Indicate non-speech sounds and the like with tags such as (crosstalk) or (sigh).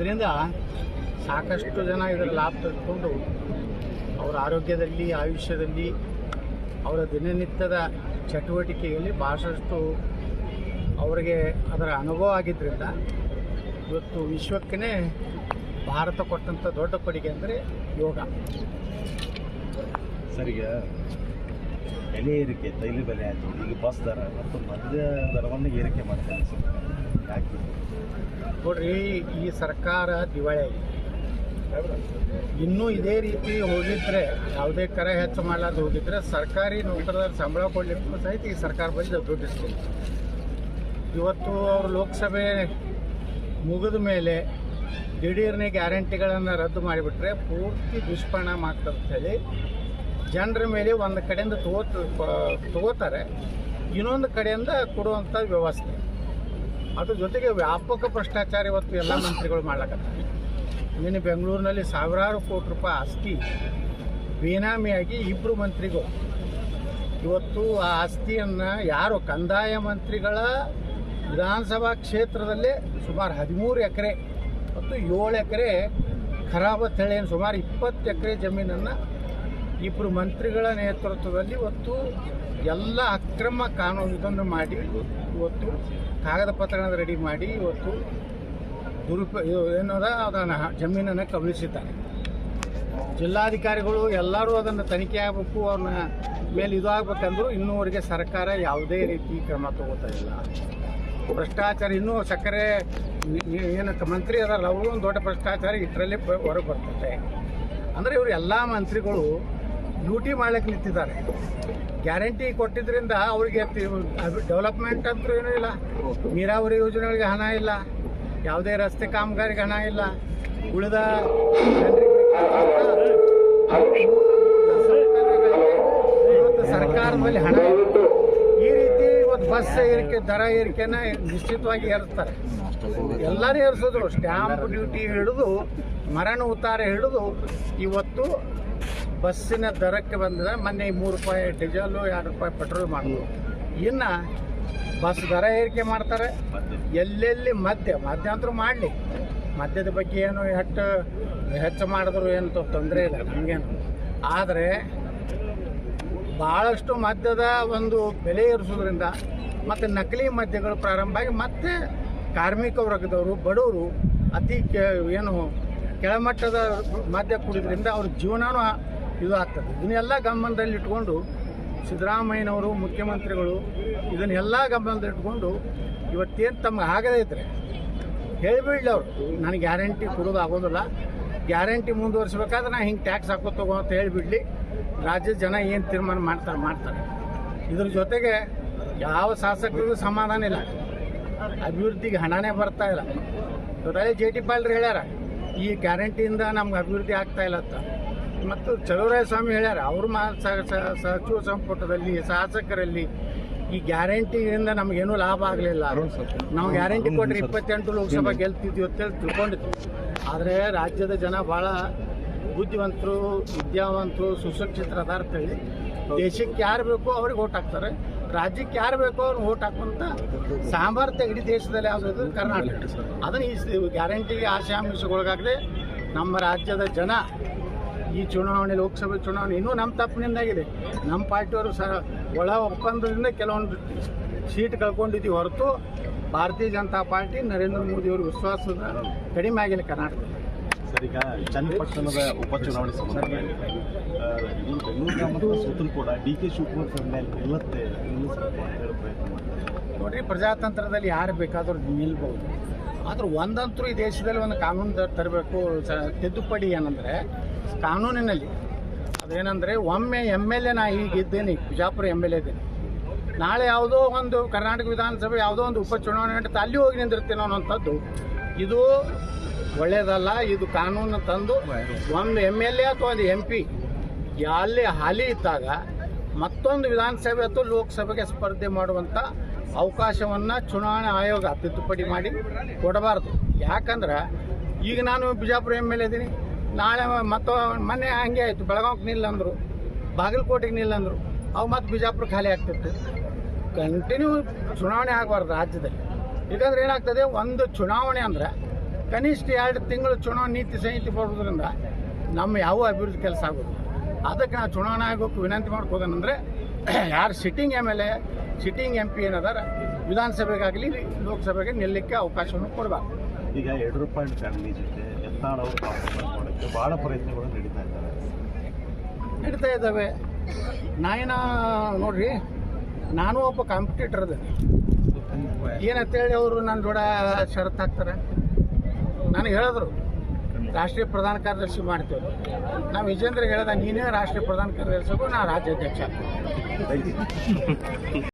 ಇದರಿಂದ ಸಾಕಷ್ಟು ಜನ ಇದರ ಲಾಭ ತೆಗೆದುಕೊಂಡು ಅವರ ಆರೋಗ್ಯದಲ್ಲಿ, ಆಯುಷ್ಯದಲ್ಲಿ, ಅವರ ದಿನನಿತ್ಯದ ಚಟುವಟಿಕೆಯಲ್ಲಿ ಭಾಳಷ್ಟು ಅವರಿಗೆ ಅದರ ಅನುಭವ ಆಗಿದ್ದರಿಂದ ಇವತ್ತು ವಿಶ್ವಕ್ಕೇ ಭಾರತ ಕೊಟ್ಟಂಥ ದೊಡ್ಡ ಕೊಡುಗೆ ಅಂದರೆ ಯೋಗ. ಸರಿಯಾ ಬೆಲೆ ಏರಿಕೆ, ತೈಲ ಬೆಲೆ ಆಯಿತು, ಈಗ ಬಸ್ ದರ ಮತ್ತು ಮದ್ಯ ದರವನ್ನು ಏರಿಕೆ ಮಾಡ್ತಾರೆ ಸರ್ ನೋಡ್ರಿ, ಈ ಸರ್ಕಾರ ದಿವಾಳಿ ಇನ್ನೂ ಇದೇ ರೀತಿ ಹೋಗಿದ್ರೆ, ಯಾವುದೇ ಕರ ಹೆಚ್ಚು ಮಾಡಲಾರ್ದು ಹೋಗಿದ್ರೆ, ಸರ್ಕಾರಿ ನೌಕರರ ಸಂಬಳ ಕೊಡಲಿಕ್ಕೂ ಸಹಿತ ಈ ಸರ್ಕಾರ ಬಂದು ದುಡ್ಡು ಇಸ್ಕೊಂಡು ಇವತ್ತು ಅವರು ಲೋಕಸಭೆ ಮುಗಿದ ಮೇಲೆ ದಿಢೀರ್ನೆ ಗ್ಯಾರಂಟಿಗಳನ್ನು ರದ್ದು ಮಾಡಿಬಿಟ್ರೆ ಪೂರ್ತಿ ದುಷ್ಪರಿಣಾಮ ಆಗ್ತದೆ ಅಂತೇಳಿ ಜನರ ಮೇಲೆ ಒಂದು ಕಡೆಯಿಂದ ತಗೋತ ತಗೋತಾರೆ ಇನ್ನೊಂದು ಕಡೆಯಿಂದ ಕೊಡುವಂಥ ವ್ಯವಸ್ಥೆ. ಅದ್ರ ಜೊತೆಗೆ ವ್ಯಾಪಕ ಭ್ರಷ್ಟಾಚಾರ ಇವತ್ತು ಎಲ್ಲ ಮಂತ್ರಿಗಳು ಮಾಡ್ಲಕತ್ತಾರೆ. ನಿನ್ನೆ ಬೆಂಗಳೂರಿನಲ್ಲಿ ಸಾವಿರಾರು ಕೋಟಿ ರೂಪಾಯಿ ಆಸ್ತಿ ಬೇನಾಮಿಯಾಗಿ ಇಬ್ಬರು ಮಂತ್ರಿಗಳು. ಇವತ್ತು ಆ ಆಸ್ತಿಯನ್ನು ಯಾರು ಕಂದಾಯ ಮಂತ್ರಿಗಳ ವಿಧಾನಸಭಾ ಕ್ಷೇತ್ರದಲ್ಲೇ ಸುಮಾರು ಹದಿಮೂರು ಎಕರೆ ಮತ್ತು ಏಳು ಎಕರೆ ಖರಾಬ ತಳಿಯನ್ನು ಸುಮಾರು ಇಪ್ಪತ್ತು ಎಕರೆ ಜಮೀನನ್ನು ಇಬ್ಬರು ಮಂತ್ರಿಗಳ ನೇತೃತ್ವದಲ್ಲಿ ಇವತ್ತು ಎಲ್ಲ ಅಕ್ರಮ ಕಾನೂನು ಇದನ್ನು ಮಾಡಿ, ಇವತ್ತು ಕಾಗದ ಪತ್ರಗಳನ್ನು ರೆಡಿ ಮಾಡಿ, ಇವತ್ತು ದುರುಪ ಏನದ, ಅದನ್ನು ಜಮೀನನ್ನು ಕಬಳಿಸಿದ್ದಾರೆ. ಜಿಲ್ಲಾಧಿಕಾರಿಗಳು ಎಲ್ಲರೂ ಅದನ್ನು ತನಿಖೆ ಆಗಬೇಕು ಅವ್ರನ್ನ ಮೇಲೆ ಇದು ಆಗ್ಬೇಕಂದ್ರು ಇನ್ನೂವರೆಗೆ ಸರ್ಕಾರ ಯಾವುದೇ ರೀತಿ ಕ್ರಮ ತಗೋತಾ ಇಲ್ಲ. ಭ್ರಷ್ಟಾಚಾರ ಇನ್ನೂ ಸಕ್ಕರೆ ಏನು ಮಂತ್ರಿ ಅದಾರಲ್ಲ ಅವರು ಒಂದು ದೊಡ್ಡ ಭ್ರಷ್ಟಾಚಾರ ಇದರಲ್ಲೇ ಹೊರಗೆ ಬರ್ತದೆ. ಅಂದರೆ ಇವರು ಎಲ್ಲ ಮಂತ್ರಿಗಳು ಡ್ಯೂಟಿ ಮಾಡ್ಲಿಕ್ಕೆ ನಿಂತಿದ್ದಾರೆ. ಗ್ಯಾರಂಟಿ ಕೊಟ್ಟಿದ್ರಿಂದ ಅವರಿಗೆ ಡೆವಲಪ್ಮೆಂಟ್ ಅಂತೂ ಏನೂ ಇಲ್ಲ. ನೀರಾವರಿ ಯೋಜನೆಗಳಿಗೆ ಹಣ ಇಲ್ಲ. ಯಾವುದೇ ರಸ್ತೆ ಕಾಮಗಾರಿಗೆ ಹಣ ಇಲ್ಲ. ಉಳಿದ ಸರ್ಕಾರದಲ್ಲಿ ಹಣ. ಈ ರೀತಿ ಇವತ್ತು ಬಸ್ ಏರಿಕೆ, ದರ ಏರಿಕೆನ ನಿಶ್ಚಿತವಾಗಿ ಏರಿಸ್ತಾರೆ. ಎಲ್ಲರೂ ಏರಿಸಿದ್ರು. ಸ್ಟ್ಯಾಂಪ್ ಡ್ಯೂಟಿ ಹಿಡಿದು, ಮರಣ ಉತ್ತಾರ ಹಿಡಿದು, ಇವತ್ತು ಬಸ್ಸಿನ ದರಕ್ಕೆ ಬಂದರೆ ಮೊನ್ನೆ ಮೂರು ರೂಪಾಯಿ ಡೀಸೆಲು, ಎರಡು ರೂಪಾಯಿ ಪೆಟ್ರೋಲ್ ಮಾಡಿದ್ರು ಇನ್ನು ಬಸ್ ದರ ಏರಿಕೆ ಮಾಡ್ತಾರೆ. ಎಲ್ಲೆಲ್ಲಿ ಮದ್ಯ ಮದ್ಯ ಅಂತರೂ ಮಾಡಲಿ. ಮದ್ಯದ ಬಗ್ಗೆ ಏನು ಹೆಚ್ಚು ಹೆಚ್ಚು ಮಾಡಿದ್ರು ಏನು ತೊಂದರೆ ಇಲ್ಲ, ನಮಗೇನು. ಆದರೆ ಭಾಳಷ್ಟು ಮದ್ಯದ ಒಂದು ಬೆಲೆ ಏರಿಸೋದ್ರಿಂದ ಮತ್ತು ನಕಲಿ ಮದ್ಯಗಳು ಪ್ರಾರಂಭ ಆಗಿ ಮತ್ತೆ ಕಾರ್ಮಿಕ ವರ್ಗದವರು, ಬಡವರು ಅತಿ ಏನು ಕೆಳಮಟ್ಟದ ಮದ್ಯ ಕುಡಿದ್ರಿಂದ ಅವ್ರ ಜೀವನನೂ ಇದು ಆಗ್ತದೆ ಇದನ್ನೆಲ್ಲ ಗಮನದಲ್ಲಿಟ್ಕೊಂಡು ಸಿದ್ದರಾಮಯ್ಯನವರು, ಮುಖ್ಯಮಂತ್ರಿಗಳು ಇದನ್ನೆಲ್ಲ ಗಮನದಲ್ಲಿಟ್ಕೊಂಡು ಇವತ್ತೇನು ತಮ್ಗೆ ಆಗದೇ ಇದ್ರೆ ಹೇಳಿಬಿಡ್ಲಿ ಅವರು ನನಗೆ ಗ್ಯಾರಂಟಿ ಕೊಡೋದು ಆಗೋದಿಲ್ಲ. ಗ್ಯಾರಂಟಿ ಮುಂದುವರಿಸ್ಬೇಕಾದ್ರೆ ನಾನು ಹಿಂಗೆ ಟ್ಯಾಕ್ಸ್ ಹಾಕೋ ತಗೋ ಅಂತ ಹೇಳಿಬಿಡ್ಲಿ. ರಾಜ್ಯದ ಜನ ಏನು ತೀರ್ಮಾನ ಮಾಡ್ತಾರೆ ಮಾಡ್ತಾರೆ. ಇದ್ರ ಜೊತೆಗೆ ಯಾವ ಶಾಸಕರಿಗೂ ಸಮಾಧಾನ ಇಲ್ಲ. ಅಭಿವೃದ್ಧಿಗೆ ಹಣನೇ ಬರ್ತಾ ಇಲ್ಲ. ಜೆ ಟಿ ಪಾಲ್ರು ಹೇಳ್ಯಾರ, ಈ ಗ್ಯಾರಂಟಿಯಿಂದ ನಮ್ಗೆ ಅಭಿವೃದ್ಧಿ ಆಗ್ತಾ ಇಲ್ಲ ಅಂತ. ಮತ್ತು ಚಲುವರಾಯ ಸ್ವಾಮಿ ಹೇಳ್ಯಾರ ಅವರು ಮಾ ಸಚಿವ ಸಂಪುಟದಲ್ಲಿ ಶಾಸಕರಲ್ಲಿ ಈ ಗ್ಯಾರಂಟಿಯಿಂದ ನಮಗೇನು ಲಾಭ ಆಗಲಿಲ್ಲ. ನಾವು ಗ್ಯಾರಂಟಿ ಕೊಟ್ಟರೆ ಇಪ್ಪತ್ತೆಂಟು ಲೋಕಸಭಾ ಗೆಲ್ತಿದ್ವಿ ಅಂತೇಳಿ ತಿಳ್ಕೊಂಡಿದ್ವಿ. ಆದರೆ ರಾಜ್ಯದ ಜನ ಭಾಳ ಬುದ್ಧಿವಂತರು ವಿದ್ಯಾವಂತರು ಸುಶಿಕ್ಷಿತರು ಅದಾರ ಅಂತೇಳಿ ದೇಶಕ್ಕೆ ಯಾರು ಬೇಕೋ ಅವ್ರಿಗೆ ಓಟ್ ಹಾಕ್ತಾರೆ. ರಾಜ್ಯಕ್ಕೆ ಯಾರು ಬೇಕೋ ಅವ್ರಿಗೆ ಓಟ್ ಹಾಕುವಂಥ ಸಾಮರ್ಥ್ಯ ಇಡೀ ದೇಶದಲ್ಲಿ ಯಾವುದು ಕರ್ನಾಟಕ. ಅದನ್ನು ಈ ಗ್ಯಾರಂಟಿಗೆ ಆಶಾಮಿಷಗೊಳಗಾಗದೆ ನಮ್ಮ ರಾಜ್ಯದ ಜನ ಈ ಚುನಾವಣೆ, ಲೋಕಸಭೆ ಚುನಾವಣೆ ಇನ್ನೂ ನಮ್ಮ ತಪ್ಪಿನಿಂದಾಗಿದೆ. ನಮ್ಮ ಪಾರ್ಟಿಯವರು ಸಹ ಒಳ ಒಪ್ಪಂದದಿಂದ ಕೆಲವೊಂದು ಸೀಟ್ ಕಳ್ಕೊಂಡಿದ್ದೀವಿ ಹೊರತು ಭಾರತೀಯ ಜನತಾ ಪಾರ್ಟಿ, ನರೇಂದ್ರ ಮೋದಿಯವರು ವಿಶ್ವಾಸದ ಕಡಿಮೆ ಆಗಿಲ್ಲ ಕರ್ನಾಟಕದಲ್ಲಿ ಸರ್, ಈಗ ಚನ್ನಪಟ್ಟಣದ ಉಪಚುನಾವಣೆ ಸಂಬಂಧ ಬೆಂಗಳೂರು ಗ್ರಾಮದ ಸೂತರು ಕೂಡ ಡಿ ಕೆ ಶಿವಕುಮಾರ್ ಸರ್ ಮೇಲೆ ನಿಲ್ಲತ್ತೆ. ಪ್ರಯತ್ನ ಮಾಡ್ತಾರೆ ನೋಡ್ರಿ, ಪ್ರಜಾತಂತ್ರದಲ್ಲಿ ಯಾರು ಬೇಕಾದರೂ ನಿಲ್ಬೋದು. ಆದ್ರೆ ಒಂದಂತರೂ ಈ ದೇಶದಲ್ಲಿ ಒಂದು ಕಾನೂನು ತರಬೇಕು ತಿದ್ದುಪಡಿ ಏನಂದರೆ, ಕಾನೂನಿನಲ್ಲಿ ಅದೇನಂದರೆ, ಒಮ್ಮೆ ಎಂ ಎಲ್ ಎ ನಾ ಈಗ ಇದ್ದೇನೆ ಬಿಜಾಪುರ ಎಂ ಎಲ್ ಎ ಇದ್ದೀನಿ. ನಾಳೆ ಯಾವುದೋ ಒಂದು ಕರ್ನಾಟಕ ವಿಧಾನಸಭೆ ಯಾವುದೋ ಒಂದು ಉಪಚುನಾವಣೆ ನಡೆಯುತ್ತೆ ಅಲ್ಲಿ ಹೋಗಿ ನಿಂದಿರ್ತೀನೋ ಅನ್ನೋಂಥದ್ದು, ಇದು ಒಳ್ಳೆಯದಲ್ಲ ಇದು ಕಾನೂನು ತಂದು ಒಂದು ಎಂ ಎಲ್ ಎ ಅಥವಾ ಒಂದು ಎಂ ಪಿ ಅಲ್ಲಿ ಹಾಲಿ ಇದ್ದಾಗ ಮತ್ತೊಂದು ವಿಧಾನಸಭೆ ಅಥವಾ ಲೋಕಸಭೆಗೆ ಸ್ಪರ್ಧೆ ಮಾಡುವಂಥ ಅವಕಾಶವನ್ನು ಚುನಾವಣಾ ಆಯೋಗ ತಿದ್ದುಪಡಿ ಮಾಡಿ ಕೊಡಬಾರ್ದು. ಯಾಕಂದ್ರೆ ಈಗ ನಾನು ಬಿಜಾಪುರ ಎಂ ಎಲ್ ಇದ್ದೀನಿ ನಾಳೆ ಮತ್ತು ಮೊನ್ನೆ ಹಂಗೆ ಆಯಿತು. ಬೆಳಗಾವಿಗೆ ನಿಲ್ಲಂದರು ಬಾಗಲಕೋಟೆಗೆ ನಿಲ್ಲಂದರು ಅವು ಮತ್ತೆ ಬಿಜಾಪುರ ಖಾಲಿ ಆಗ್ತಿತ್ತು. ಕಂಟಿನ್ಯೂ ಚುನಾವಣೆ ಆಗಬಾರ್ದು ರಾಜ್ಯದಲ್ಲಿ. ಯಾಕಂದ್ರೆ ಏನಾಗ್ತದೆ, ಒಂದು ಚುನಾವಣೆ ಅಂದರೆ ಕನಿಷ್ಠ ಎರಡು ತಿಂಗಳು ಚುನಾವಣೆ ನೀತಿ ಸಂಹಿತೆ ಬರೋದ್ರಿಂದ ನಮ್ಮ ಯಾವ ಅಭಿವೃದ್ಧಿ ಕೆಲಸ ಆಗೋದು ಅದಕ್ಕೆ ನಾವು ಚುನಾವಣಾ ಆಗೋಕ್ಕೆ ವಿನಂತಿ ಮಾಡ್ಕೋದೇನೆಂದರೆ, (clears throat) ಯಾರು sitting M L A sitting M P ಏನದಾರ ವಿಧಾನಸಭೆಗಾಗಲಿ ಲೋಕಸಭೆಗೆ ನಿಲ್ಲಕ್ಕೆ ಅವಕಾಶವನ್ನು ಕೊಡಬಾರ್ದು. ಈಗ ಯಡಿಯೂರಪ್ಪ ಫ್ಯಾಮಿಲಿ ಜೊತೆ ಯತ್ನಾಳ್ ಅವರು ಕಾಂಪ್ರಮೈಸ್ ಮಾಡೋಕ್ಕೆ ಭಾಳ ಪ್ರಯತ್ನಗಳು ನಡೀತಾ ಇದ್ದಾರೆ ನಡೀತಾ ಇದ್ದಾವೆ. ನಾಯಿನ ನೋಡ್ರಿ ನಾನು ಒಬ್ಬ ಕಾಂಪಿಟೇಟರ್ ಅದ. ಏನಂತೇಳಿ ಅವರು ನನ್ನ ಜೋಡ ಷರತ್ತು ಹಾಕ್ತಾರೆ ನನಗೆ ಹೇಳಿದ್ರು ರಾಷ್ಟ್ರೀಯ ಪ್ರಧಾನ ಕಾರ್ಯದರ್ಶಿ ಮಾಡ್ತೇವೆ. ನಾವು ವಿಜೇಂದ್ರ ಹೇಳಿದ ನೀನೇ ರಾಷ್ಟ್ರೀಯ ಪ್ರಧಾನ ಕಾರ್ಯದರ್ಶಿಗೂ ನಾನು ರಾಜ್ಯಾಧ್ಯಕ್ಷ